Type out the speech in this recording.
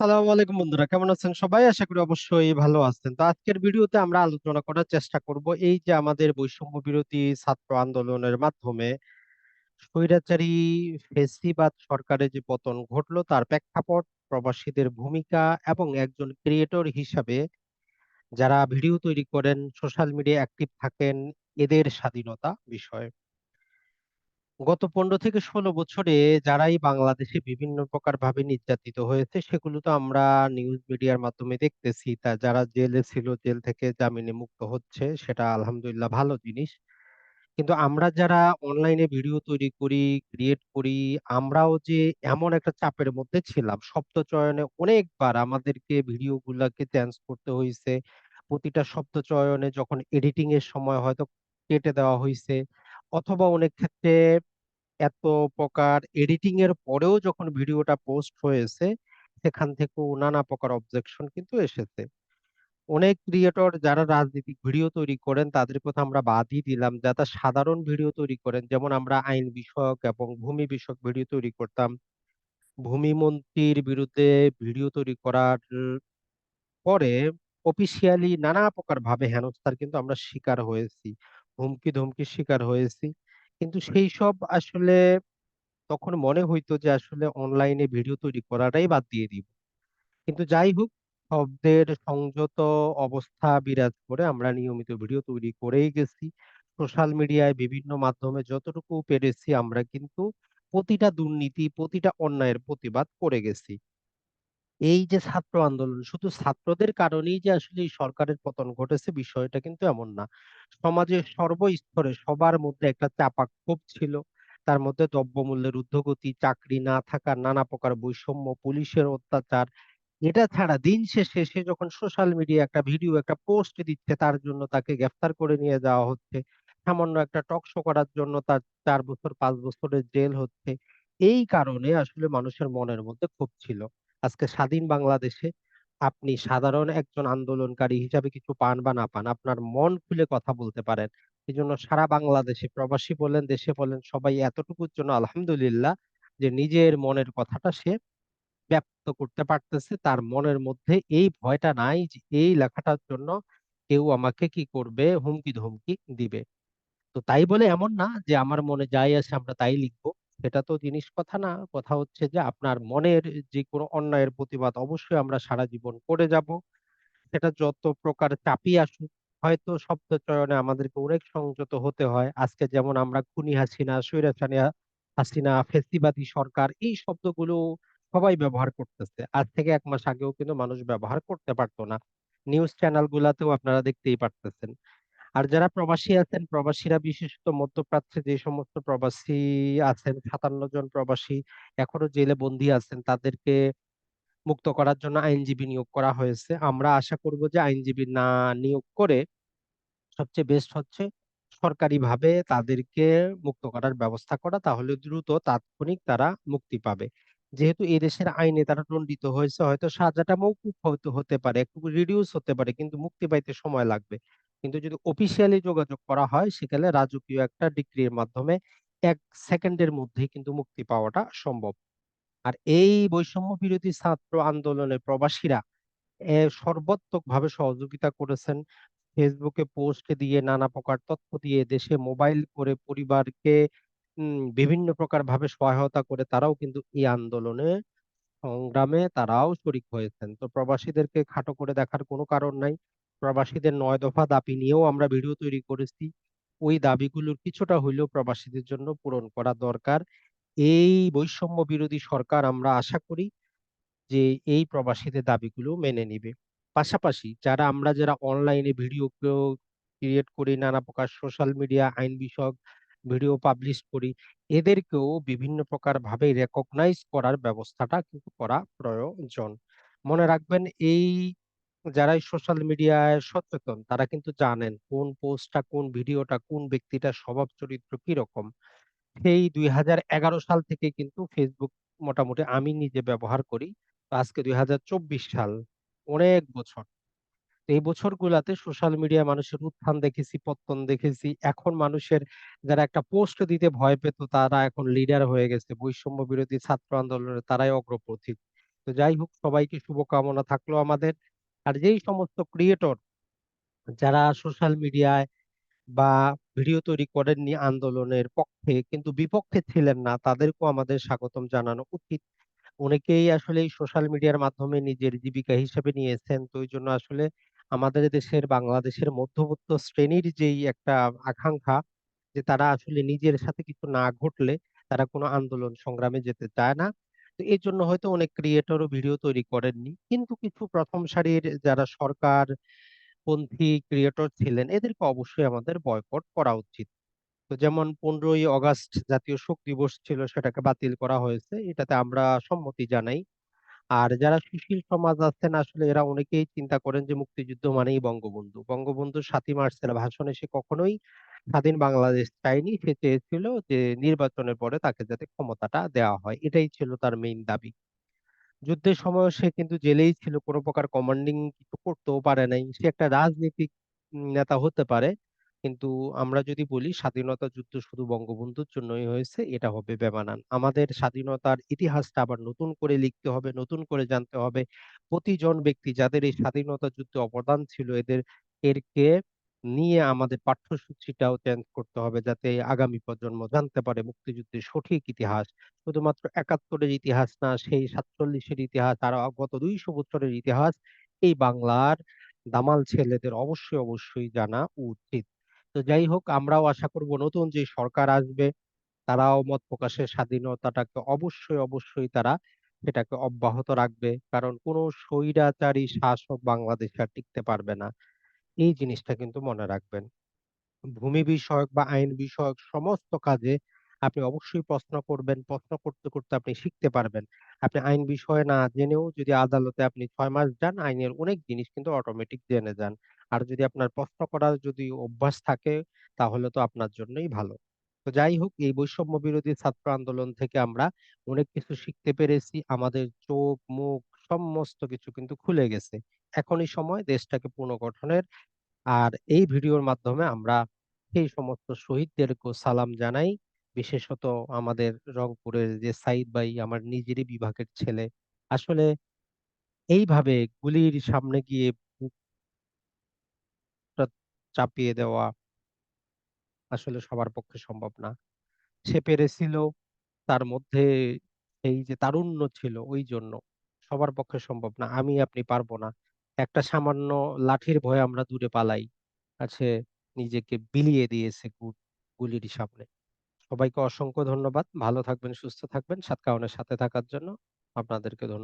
সালাম আলাইকুম বন্ধুরা, কেমন আছেন সবাই? আশা করি অবশ্যই ভালো আছেন। তো আজকের ভিডিওতে আমরা আলোচনা করার চেষ্টা করব এই যে আমাদের বৈষম্য বিরোধী ছাত্র আন্দোলনের মাধ্যমে স্বৈরাচারী ফেসিবাদ সরকারের যে পতন ঘটলো, তার প্রেক্ষাপট, প্রবাসীদের ভূমিকা এবং একজন ক্রিয়েটর হিসাবে যারা ভিডিও তৈরি করেন, সোশ্যাল মিডিয়া অ্যাক্টিভ থাকেন, এদের স্বাধীনতা বিষয়। গত পনেরো থেকে ষোলো বছরে যারাই বাংলাদেশে বিভিন্ন প্রকার ভাবে নির্যাতিত হয়েছে, সেগুলো তো আমরা নিউজ মিডিয়ার মাধ্যমে দেখতেছি। তা যারা জেলে ছিল, জেল থেকে জামিনে মুক্ত হচ্ছে, সেটা আলহামদুলিল্লাহ ভালো জিনিস। কিন্তু আমরা যারা অনলাইনে ভিডিও তৈরি করি ক্রিয়েট করি, আমরাও যে এমন একটা চাপের মধ্যে ছিলাম শব্দ চয়নে অনেকবার আমাদেরকে ভিডিও গুলাকে চেঞ্জ করতে হয়েছে প্রতিটা শব্দ চয়নে যখন এডিটিং এর সময় হয়তো কেটে দেওয়া হয়েছে অথবা অনেক ক্ষেত্রে এত প্রকার এডিটিং এর পরেও যখন ভিডিওটা পোস্ট হয়েছে, সেখান থেকেও নানা প্রকার অবজেকশন কিন্তু এসেছে। অনেক ক্রিয়েটর যারা রাজনৈতিক ভিডিও তৈরি করেন, তাদের কথা আমরা বাদই দিলাম। যারা সাধারণ ভিডিও তৈরি করেন, যেমন আমরা আইন বিষয়ক এবং ভূমি বিষয়ক ভিডিও তৈরি করতাম, ভূমি মন্ত্রীর বিরুদ্ধে ভিডিও তৈরি করার পরে অফিসিয়ালি নানা প্রকার ভাবে হেনস্থার কিন্তু আমরা শিকার হয়েছি। হুমকি ধমকির শিকার হয়েছি। কিন্তু সেই সব আসলে তখন মনে হইতো যে আসলে অনলাইনে ভিডিও তৈরি করাটাই বাদ দিয়ে দিব। কিন্তু যাই হোক শব্দের সংযত অবস্থা বিরাজ করে আমরা নিয়মিত ভিডিও তৈরি করেই গেছি। সোশ্যাল মিডিয়ায় বিভিন্ন মাধ্যমে যতটুকু পেরেছি আমরা কিন্তু প্রতিটা দুর্নীতি প্রতিটা অন্যায়ের প্রতিবাদ করে গেছি। এই যে ছাত্র আন্দোলন, শুধু ছাত্রদের কারণেই যে আসলে সরকারের পতন ঘটেছে বিষয়টা কিন্তু এমন না। সমাজের সর্বস্তরে সবার মধ্যে একটা চাপা ক্ষোভ ছিল। তার মধ্যে দ্রব্যমূল্যের ঊর্ধ্বগতি, চাকরি না থাকা নানা প্রকার বৈষম্য, পুলিশের অত্যাচার, এটা ছাড়া দিন শেষে সে যখন সোশ্যাল মিডিয়া একটা ভিডিও একটা পোস্ট দিচ্ছে, তার জন্য তাকে গ্রেফতার করে নিয়ে যাওয়া হচ্ছে। সামান্য একটা টক শো করার জন্য তার চার বছর, পাঁচ বছরের জেল হচ্ছে। এই কারণে আসলে মানুষের মনের মধ্যে ক্ষোভ ছিল। আজকে স্বাধীন বাংলাদেশে আপনি সাধারণ একজন আন্দোলনকারী হিসাবে কিছু পান বা না পান, আপনার মন খুলে কথা বলতে পারেন। এই জন্য সারা বাংলাদেশে, প্রবাসী বলেন, দেশে বলেন, সবাই এতটুকুর জন্য আলহামদুলিল্লাহ যে নিজের মনের কথাটা সে ব্যক্ত করতে পারতেছে। তার মনের মধ্যে এই ভয়টা নাই যে এই লেখাটার জন্য কেউ আমাকে কি করবে, হুমকি ধমকি দিবে। তো তাই বলে এমন না যে আমার মনে যাই আসে আমরা তাই লিখব। সেটা তো জিনিস কথা না। কথা হচ্ছে যে, আপনার মনের যে কোনো অন্যায়ের প্রতিবাদ অবশ্যই আমরা সারা জীবন করে যাব। সেটা যত প্রকার চাপই আসুক, হয়তো শব্দ চয়নে আমাদেরকে অনেক সংযত হতে হয়। আজকে যেমন আমরা খুনি হাসিনা স্বৈরাচারী হাসিনা, ফেসিবাদী সরকার, এই শব্দগুলো সবাই ব্যবহার করতেছে। আজ থেকে এক মাস আগেও কিন্তু মানুষ ব্যবহার করতে পারতো না। নিউজ চ্যানেল গুলাতেও আপনারা দেখতেই পারতেছেন। আর যারা প্রবাসী আছেন, প্রবাসীরা বিশেষত মধ্যপ্রাচ্যে যে সমস্ত প্রবাসী আছেন, সাতান্ন জন প্রবাসী এখনও জেলে বন্দী আছেন, তাদেরকে মুক্ত করার জন্য আইনজীবী নিয়োগ করা হয়েছে। আমরা আশা করব যে আইনজীবী না নিয়োগ করে সবচেয়ে বেস্ট হচ্ছে সরকারিভাবে তাদেরকে মুক্ত করার ব্যবস্থা করা, তাহলে দ্রুত তাৎক্ষণিক তারা মুক্তি পাবে। যেহেতু এই দেশের আইনে তারা দণ্ডিত হয়েছে, হয়তো সাজাটা মৌকুফ হতে পারে, একটু রিডিউস হতে পারে, কিন্তু মুক্তি পাইতে সময় লাগবে। কিন্তু যদি অফিসিয়ালি যোগাযোগ করা হয়, সেখানে রাজকীয় একটা ডিক্রির মাধ্যমে এক সেকেন্ডের মধ্যেই কিন্তু মুক্তি পাওয়াটা সম্ভব। আর এই বৈষম্য বিরোধী ছাত্র আন্দোলনে প্রবাসীরা, এ সর্বাত্মক ভাবে সহযোগিতা করেছেন। ফেসবুকে পোস্ট দিয়ে নানা প্রকার তথ্য দিয়ে দেশে মোবাইল করে পরিবারকে বিভিন্ন প্রকার ভাবে সহায়তা করে তারাও কিন্তু এই আন্দোলনে সংগ্রামে তারাও শরিক হয়েছেন। তো প্রবাসীদেরকে খাটো করে দেখার কোনো কারণ নাই। প্রবাসীদের নয় দফা দাবি নিয়েও আমরা ভিডিও তৈরি করেছি। ওই দাবিগুলোর কিছুটা হইলেও প্রবাসীদের জন্য পূরণ করা দরকার। এই বৈষম্য বিরোধী সরকার আমরা আশা করি যে এই প্রবাসীদের দাবিগুলো মেনে নিবে। পাশাপাশি যারা আমরা যারা অনলাইনে ভিডিও ক্রিয়েট করি, নানা প্রকার সোশ্যাল মিডিয়া আইন বিষয়ক ভিডিও পাবলিশ করি, এদেরকেও বিভিন্ন প্রকার ভাবে রেকগনাইজ করার ব্যবস্থাটা কিন্তু করা প্রয়োজন। মনে রাখবেন এই যারা সোশ্যাল মিডিয়ায় সচেতন, তারা কিন্তু জানেন কোন পোস্টটা, কোন ভিডিওটা, কোন ব্যক্তিটার স্বভাব চরিত্র কীরকম। সেই দুই হাজার এগারো সাল থেকে কিন্তু ফেসবুক মোটামুটি আমি নিজে ব্যবহার করি। তো আজকে দুই হাজার চব্বিশ সাল, অনেক বছর। তো এই বছরগুলাতে সোশ্যাল মিডিয়া মানুষের উত্থান দেখেছি, পতন দেখেছি। এখন মানুষের যারা একটা পোস্ট দিতে ভয় পেত, তারা এখন লিডার হয়ে গেছে। বৈষম্য বিরোধী ছাত্র আন্দোলনের তারাই অগ্রপথিক। তো যাই হোক, সবাইকে শুভকামনা থাকল আমাদের। আর যেই সমস্ত ক্রিয়েটর যারা সোশ্যাল মিডিয়ায় বা ভিডিও তৈরি করেননি আন্দোলনের পক্ষে কিন্তু বিপক্ষে ছিলেন না, তাদেরকেও আমাদের স্বাগতম জানানো উচিত। অনেকেই আসলে এই সোশ্যাল মিডিয়ার মাধ্যমে নিজের জীবিকা হিসেবে নিয়েছেন। তো ওই জন্য আসলে আমাদের দেশের বাংলাদেশের মধ্যবিত্ত শ্রেণির যেই একটা আকাঙ্ক্ষা যে তারা আসলে নিজের সাথে কিছু না ঘটলে তারা কোনো আন্দোলন সংগ্রামে যেতে চায় না। তো এজন্য হয়তো অনেক ক্রিয়েটরও ভিডিও তৈরি করেননি। কিন্তু কিছু প্রথম সারির যারা সরকারপন্থী ক্রিয়েটর ছিলেন, এদেরকে অবশ্যই আমাদের বয়কট করা উচিত। তো যেমন ১৫ই অগাস্ট জাতীয় শোক দিবস ছিল, সেটাকে বাতিল করা হয়েছে। এটাতে আমরা সম্মতি জানাই। আর যারা সুশীল সমাজ আছেন, আসলে এরা অনেকেই চিন্তা করেন যে মুক্তিযুদ্ধ মানেই বঙ্গবন্ধু। বঙ্গবন্ধু ৭ই মার্চের ভাষণে সে কখনোই স্বাধীন বাংলাদেশ চায়নি। সে চেয়েছিল যে নির্বাচনের পরে তাকে যাতে ক্ষমতাটা দেওয়া হয়। এটাই ছিল তার মেইন দাবি। যুদ্ধের সময় সে কিন্তু জেলেই ছিল। কোন প্রকার কমান্ডিং কিছু করতেও পারে নাই। সে একটা রাজনীতিক নেতা হতে পারে। কিন্তু আমরা যদি বলি স্বাধীনতা যুদ্ধ শুধু বঙ্গবন্ধুর জন্যই হয়েছে এটা হবে বেমানান। আমাদের স্বাধীনতার ইতিহাসটা আবার নতুন করে লিখতে হবে, নতুন করে জানতে হবে। প্রতিজন ব্যক্তি যাদের এই স্বাধীনতা যুদ্ধে অবদান ছিল এদের এরকে নিয়ে আমাদের পাঠ্যসূচিটাও চেঞ্জ করতে হবে যাতে আগামী প্রজন্ম জানতে পারে মুক্তিযুদ্ধের সঠিক ইতিহাস। শুধুমাত্র ৭১ এর ইতিহাস না, সেই ৪৭ এর ইতিহাস, আরও গত ২০০ বছরের ইতিহাস এই বাংলার দামাল ছেলেদের অবশ্যই, অবশ্যই জানা উচিত। তো যাই হোক আমরাও আশা করব নতুন যে সরকার আসবে তারাও মত প্রকাশের স্বাধীনতাটাকে অবশ্যই, অবশ্যই তারা সেটাকে অব্যাহত রাখবে। কারণ কোন স্বৈরাচারী শাসক বাংলাদেশে আর টিকতে পারবে না। এই জিনিসটা কিন্তু মনে রাখবেন। ভূমি বিষয়ক বা আইন বিষয়ক সমস্ত কাজে আপনি অবশ্যই প্রশ্ন করবেন। প্রশ্ন করতে, করতে আপনি শিখতে পারবেন। আপনি আইন বিষয়ে না জেনেও যদি আদালতে আপনি ছয় মাস যান, আইনের অনেক জিনিস কিন্তু অটোমেটিক জেনে যান। আর যদি আপনার প্রশ্ন করার যদি অভ্যাস থাকে তাহলে তো আপনার জন্যই ভালো। তো যাই হোক এই বৈষম্য বিরোধী ছাত্র আন্দোলন থেকে আমরা অনেক কিছু শিখতে পেরেছি। আমাদের চোখ, মুখ সমস্ত কিছু কিন্তু খুলে গেছে। এখনই সময় দেশটাকে পুনর্গঠনের। আর এই ভিডিওর মাধ্যমে আমরা সেই সমস্ত শহীদদেরকেও সালাম জানাই। বিশেষত আমাদের রংপুরের যে সাইদ ভাই আমার নিজেরই বিভাগের ছেলে। আসলে এইভাবে গুলির সামনে গিয়ে চাপিয়ে দেওয়া আসলে সবার পক্ষে সম্ভব না। সে পেরেছিল তার মধ্যে এই যে তারুণ্য ছিল ঐজন্য। সবার পক্ষে সম্ভব না। আমি আপনি পারব না। একটা সামান্য লাঠির ভয়ে আমরা দূরে পালাই। সে নিজেকে বিলিয়ে দিয়েছে গুলির সামনে। সবাইকে অসংখ্য ধন্যবাদ। ভালো থাকবেন, সুস্থ থাকবেন। সাতকাহনের সাথে থাকার জন্য আপনাদেরকে ধন্য